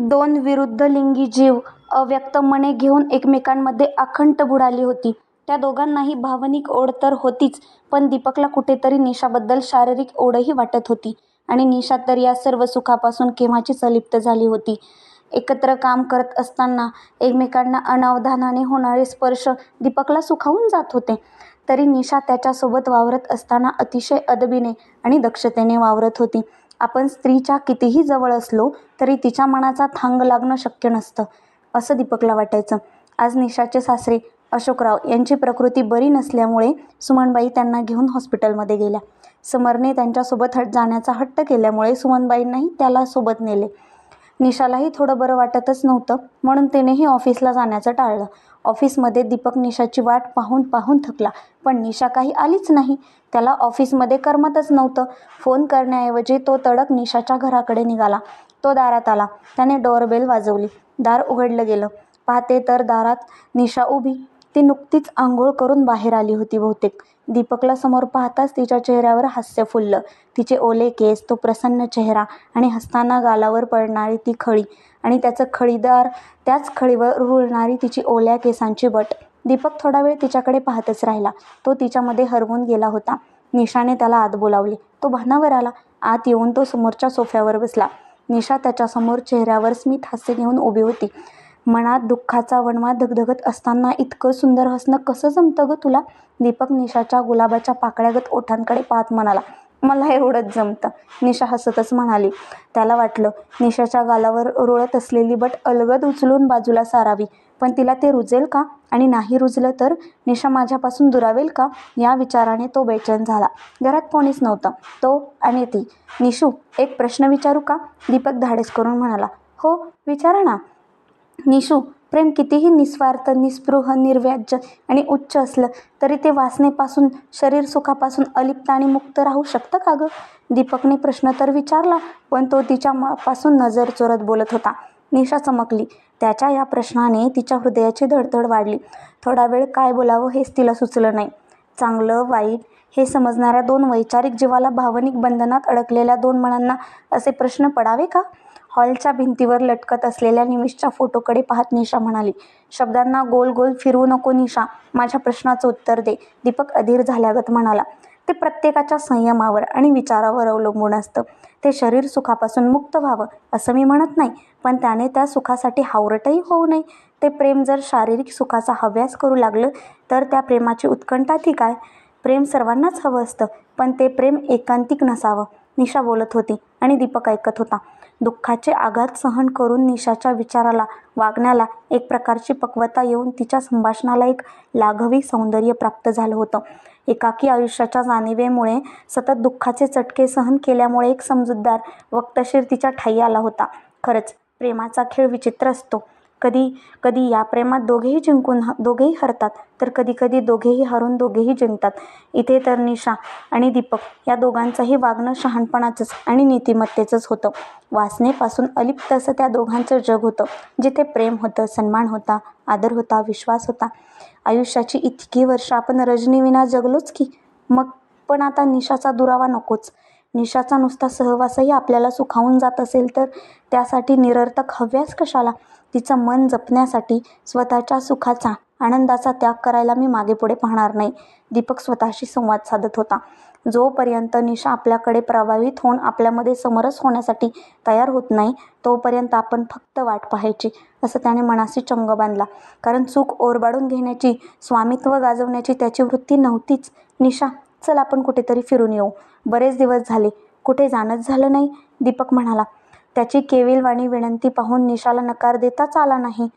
दोन विरुद्धलिंगी जीव अव्यक्त मने घेऊन एकमेकांमध्ये अखंड बुडाली होती. त्या दोघांनाही भावनिक ओढ तर होतीच पण दीपकला कुठेतरी निशाबद्दल शारीरिक ओढही वाटत होती. आणि निशा तर या सर्व सुखापासून केव्हाचीच अलिप्त झाली होती. एकत्र काम करत असताना एकमेकांना अनावधानाने होणारे स्पर्श दीपकला सुखावून जात होते. तरी निशा त्याच्यासोबत वावरत असताना अतिशय अदबीने आणि दक्षतेने वावरत होती. आपण स्त्रीच्या कितीही जवळ असलो तरी तिच्या मनाचा थांग लागणं शक्य नसतं, असं दीपकला वाटायचं. आज निशाचे सासरे अशोकराव यांची प्रकृती बरी नसल्यामुळे सुमनबाई त्यांना घेऊन हॉस्पिटलमध्ये गेल्या. समरने त्यांच्यासोबत हट जाण्याचा हट्ट केल्यामुळे सुमनबाईंनाही त्याला सोबत नेले. निशालाही थोडं बरं वाटतच नव्हतं म्हणून तिनेही ऑफिसला जाण्याचं टाळलं. ऑफिसमध्ये दीपक निशाची वाट पाहून पाहून थकला पण निशा काही आलीच नाही. त्याला ऑफिसमध्ये करमतच नव्हतं. फोन करण्याऐवजी तो तडक निशाच्या घराकडे निघाला. तो दारात आला. त्याने डोअरबेल वाजवली. दार उघडलं गेलं. पाहते तर दारात निशा उभी. ती नुकतीच आंघोळ करून बाहेर आली होती बहुतेक. दीपकला समोर पाहताच तिच्या चेहऱ्यावर हास्य फुललं. तिचे ओले केस, तो प्रसन्न चेहरा आणि हसताना गालावर पडणारी ती खळी आणि त्याचं खळीदार त्याच खळीवर रुळणारी तिची ओल्या केसांची बट. दीपक थोडा वेळ तिच्याकडे पाहतच राहिला. तो तिच्यामध्ये हरवून गेला होता. निशाने त्याला आत बोलावले. तो भानावर आला. आत येऊन तो समोरच्या सोफ्यावर बसला. निशा त्याच्यासमोर चेहऱ्यावर स्मित हास्य घेऊन उभी होती. मनात दुःखाचा वणवा धगधगत असताना इतकं सुंदर हसणं कसं जमतं गं तुला? दीपक निशाच्या गुलाबाच्या पाकळ्यागत ओठांकडे पाहत म्हणाला. मला एवढंच जमतं, निशा हसतच म्हणाली. त्याला वाटलं निशाच्या गालावर रुळत असलेली बट अलगद उचलून बाजूला सारावी पण तिला ते रुजेल का आणि नाही रुजलं तर निशा माझ्यापासून दुरावेल का या विचाराने तो बेचैन झाला. घरात कोणीच नव्हतं. तो आणि ती. निशू, एक प्रश्न विचारू का? दीपक धाडस करून म्हणाला. हो, विचारा ना. निशू, प्रेम कितीही निस्वार्थ, निस्पृह, निर्व्याज्य आणि उच्च असलं तरी ते वासनेपासून, शरीर सुखापासून अलिप्त आणि मुक्त राहू शकतं का गं? दीपकने प्रश्न तर विचारला पण तो तिच्या तिच्यापासून नजर चोरत बोलत होता. निशा चमकली. त्याच्या या प्रश्नाने तिच्या हृदयाची धडधड वाढली. थोडा वेळ काय बोलावं हेच तिला सुचलं नाही. चांगलं वाईट हे समजणाऱ्या दोन वैचारिक जीवाला भावनिक बंधनात अडकलेल्या दोन मनांना असे प्रश्न पडावे का? हॉलच्या भिंतीवर लटकत असलेल्या निमिषच्या फोटोकडे पाहत निशा म्हणाली. शब्दांना गोल गोल फिरवू नको निशा, माझ्या प्रश्नाचं उत्तर दे. दीपक अधीर झाल्यागत म्हणाला. ते प्रत्येकाच्या संयमावर आणि विचारावर अवलंबून असतं. ते शरीर सुखापासून मुक्त व्हावं असं मी म्हणत नाही पण त्याने त्या सुखासाठी हावरटही होऊ नये. ते प्रेम जर शारीरिक सुखाचा हव्यास करू लागलं तर त्या प्रेमाची उत्कंठा ती काय? प्रेम सर्वांनाच हवं असतं पण ते प्रेम एकांतिक नसावं. निशा बोलत होती आणि दीपक ऐकत होता. दुःखाचे आघात सहन करून निशाच्या विचाराला, वागण्याला एक प्रकारची पक्वता येऊन तिच्या संभाषणाला एक लाघवी सौंदर्य प्राप्त झालं होतं. एकाकी आयुष्याच्या जाणिवेमुळे, सतत दुःखाचे चटके सहन केल्यामुळे एक समजूतदार, वक्तशीर तिच्या ठायी आला होता. खरंच, प्रेमाचा खेळ विचित्र असतो. कधी कधी या प्रेमात दोघेही जिंकून दोघेही हरतात तर कधी कधी दोघेही हरून दोघेही जिंकतात. इथे तर निशा आणि दीपक या दोघांचंही वागणं शहाणपणाचंच आणि नीतिमत्तेचंच होतं. वासनेपासून अलिप्त असं त्या दोघांचं जग होतं. जिथे प्रेम होतं, सन्मान होता, आदर होता, विश्वास होता. आयुष्याची इतकी वर्षं आपण रजनीविना जगलोच की, मग पण आता निशाचा दुरावा नकोच. निशाचा नुसता सहवासही आपल्याला सुखावून जात असेल तर त्यासाठी निरर्थक हव्यास कशाला? तिचं मन जपण्यासाठी स्वतःच्या सुखाचा, आनंदाचा त्याग करायला मी मागे पुढे पाहणार नाही. दीपक स्वतःशी संवाद साधत होता. जोपर्यंत निशा आपल्याकडे प्रभावित होऊन आपल्यामध्ये समरस होण्यासाठी तयार होत नाही तोपर्यंत आपण फक्त वाट पाहायची असं त्याने मनाशी चंग बांधला. कारण चूक ओरबाडून घेण्याची, स्वामित्व गाजवण्याची त्याची वृत्ती नव्हतीच. निशा, चल आपण कुठेतरी फिरून येऊ. बरेच दिवस झाले, कुठे जाणंच झालं नाही, दीपक म्हणाला. त्याची केविलवाणी विनंती पाहून निशाला नकार देताच आला नाही.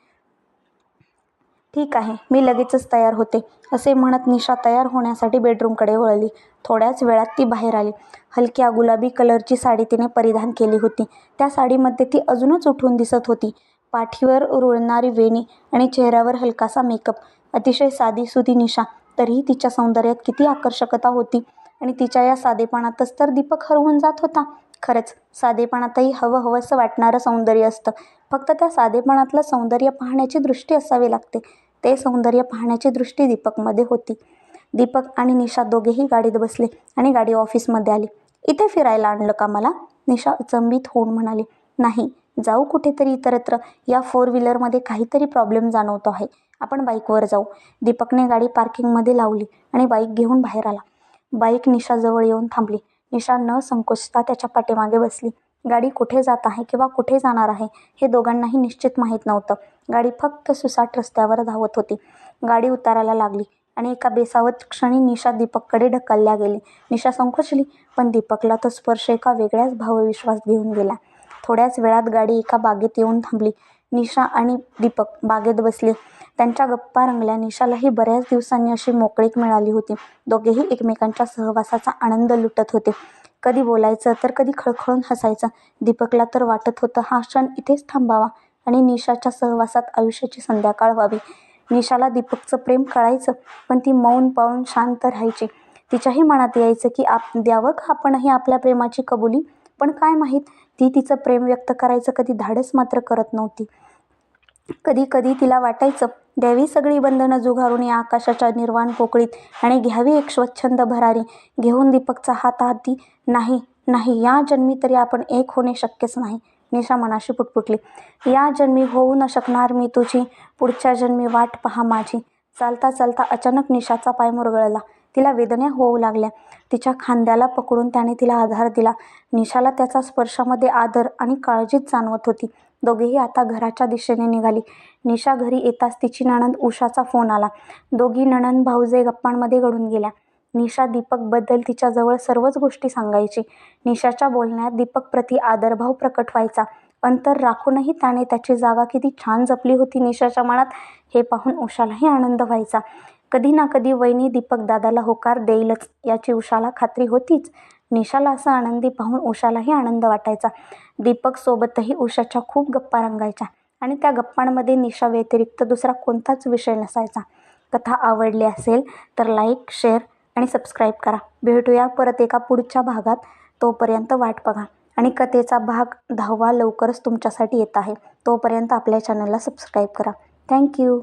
ठीक आहे, मी लगेचच तयार होते, असे म्हणत निशा तयार होण्यासाठी बेडरूमकडे वळली. थोड्याच वेळात ती बाहेर आली. हलक्या गुलाबी कलरची साडी तिने परिधान केली होती. त्या साडीमध्ये ती अजूनच उठून दिसत होती. पाठीवर रुळणारी वेणी आणि चेहऱ्यावर हलकासा मेकअप. अतिशय साधी सुधी निशा, तरीही तिच्या सौंदर्यात किती आकर्षकता होती आणि तिच्या या साधेपणातच तर दीपक हरवून जात होता. खरंच, साधेपणातही हवंहवंसं वाटणारं सौंदर्य असतं. फक्त त्या साधेपणातलं सौंदर्य पाहण्याची दृष्टी असावी लागते. ते सौंदर्य पाहण्याची दृष्टी दीपकमध्ये होती. दीपक आणि निशा दोघेही गाडीत बसले आणि गाडी ऑफिसमध्ये आली. इथे फिरायला आणलं का मला? निशा अचंबित होऊन म्हणाली. नाही, जाऊ कुठेतरी इतरत्र. या फोर व्हीलरमध्ये काहीतरी प्रॉब्लेम जाणवतो आहे. आपण बाईकवर जाऊ. दीपकने गाडी पार्किंगमध्ये लावली आणि बाईक घेऊन बाहेर आला. बाईक निशाजवळ येऊन थांबली. निशा न संकोचता त्याच्या पाठीमागे बसली. गाडी कुठे जात आहे किंवा कुठे जाणार आहे हे दोघांनाही निश्चित माहीत नव्हतं. गाडी फक्त सुसाट रस्त्यावर धावत होती. गाडी उतारायला लागली आणि एका बेसावत क्षणी निशा दीपककडे ढकलल्या गेली. निशा संकोचली पण दीपकला तो स्पर्श एका वेगळ्याच भावविश्वास घेऊन गेला. थोड्याच वेळात गाडी एका बागेत येऊन थांबली. निशा आणि दीपक बागेत बसले. त्यांच्या गप्पा रंगल्या. निशालाही बऱ्याच दिवसांनी अशी मोकळीक मिळाली होती. दोघेही एकमेकांच्या सहवासाचा आनंद लुटत होते. कधी बोलायचं तर कधी खळखळून हसायचं. दीपकला तर वाटत होतं हा क्षण इथेच थांबावा आणि निशाच्या सहवासात आयुष्याची संध्याकाळ व्हावी. निशाला दीपकचं प्रेम कळायचं पण ती मौन पाळून शांत राहायची. तिच्याही मनात यायचं की आप द्यावं का आपणही आपल्या प्रेमाची कबुली? पण काय माहीत ती तिचं प्रेम व्यक्त करायचं कधी धाडस मात्र करत नव्हती. कधी कधी तिला वाटायचं द्यावी सगळी बंधनं जुगारून या आकाशाच्या निर्वाण पोकळीत आणि घ्यावी एक स्वच्छंद भरारी घेऊन दीपकचा हात हाती नाही नाही या जन्मी तरी आपण एक होणे शक्यच नाही. निशा मनाशी पुटपुटली. या जन्मी होऊ न शकणार मी तुझी पुढच्या जन्मी वाट पहा माझी. चालता चालता अचानक निशाचा पाय मुरगळला. तिला वेदना होऊ लागल्या. तिच्या खांद्याला पकडून त्याने तिला आधार दिला. निशाला त्याचा स्पर्शामध्ये आदर आणि काळजीच जाणवत होती. दोघेही आता घराच्या दिशेने निघाली. निशा घरी येताच तिची नणंद उषाचा फोन आला. दोघी नणंद भाऊजे गप्पांमध्ये घडून गेल्या. निशा दीपकबद्दल तिच्याजवळ सर्वच गोष्टी सांगायची. निशाच्या बोलण्यात दीपकप्रती आदरभाव प्रकट व्हायचा. अंतर राखूनही त्याने त्याची जागा किती छान जपली होती निशाच्या मनात हे पाहून उषालाही आनंद व्हायचा. कधी ना कधी वहिनी दीपक दादाला होकार देईलच याची उषाला खात्री होतीच. निशाला असं आनंदी पाहून उषालाही आनंद वाटायचा. दीपक सोबतही उषाच्या खूप गप्पा रंगायच्या आणि त्या गप्पांमध्ये निशा व्यतिरिक्त दुसरा कोणताच विषय नसायचा. कथा आवडली असेल तर लाईक शेअर आणि सबस्क्राईब करा. भेटूया परत एका पुढच्या भागात. तोपर्यंत वाट बघा. आणि कथेचा भाग दहावा लवकरच तुमच्यासाठी येत आहे. तोपर्यंत आपल्या चॅनलला सबस्क्राईब करा. थँक्यू.